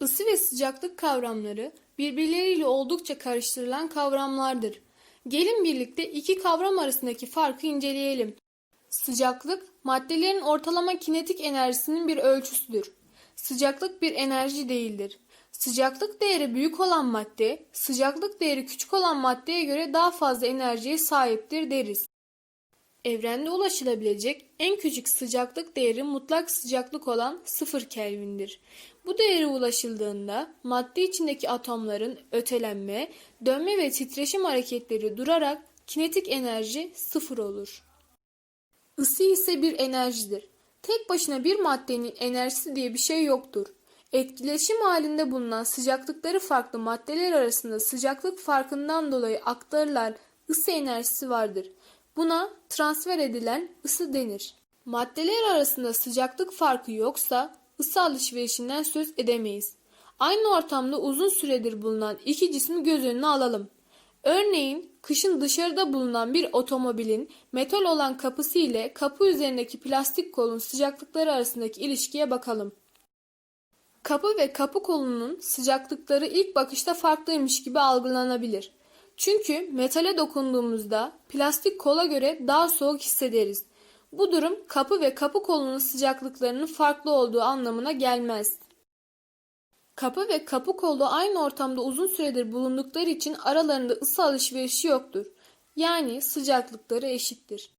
Isı ve sıcaklık kavramları birbirleriyle oldukça karıştırılan kavramlardır. Gelin birlikte iki kavram arasındaki farkı inceleyelim. Sıcaklık, maddelerin ortalama kinetik enerjisinin bir ölçüsüdür. Sıcaklık bir enerji değildir. Sıcaklık değeri büyük olan madde, sıcaklık değeri küçük olan maddeye göre daha fazla enerjiye sahiptir deriz. Evrende ulaşılabilecek en küçük sıcaklık değeri mutlak sıcaklık olan 0 Kelvin'dir. Bu değere ulaşıldığında madde içindeki atomların ötelenme, dönme ve titreşim hareketleri durarak kinetik enerji sıfır olur. Isı ise bir enerjidir. Tek başına bir maddenin enerjisi diye bir şey yoktur. Etkileşim halinde bulunan sıcaklıkları farklı maddeler arasında sıcaklık farkından dolayı aktarılan ısı enerjisi vardır. Buna transfer edilen ısı denir. Maddeler arasında sıcaklık farkı yoksa ısı alışverişinden söz edemeyiz. Aynı ortamda uzun süredir bulunan iki cismi göz önüne alalım. Örneğin kışın dışarıda bulunan bir otomobilin metal olan kapısı ile kapı üzerindeki plastik kolun sıcaklıkları arasındaki ilişkiye bakalım. Kapı ve kapı kolunun sıcaklıkları ilk bakışta farklıymış gibi algılanabilir. Çünkü metale dokunduğumuzda plastik kola göre daha soğuk hissederiz. Bu durum kapı ve kapı kolunun sıcaklıklarının farklı olduğu anlamına gelmez. Kapı ve kapı kolu aynı ortamda uzun süredir bulundukları için aralarında ısı alışverişi yoktur. Yani sıcaklıkları eşittir.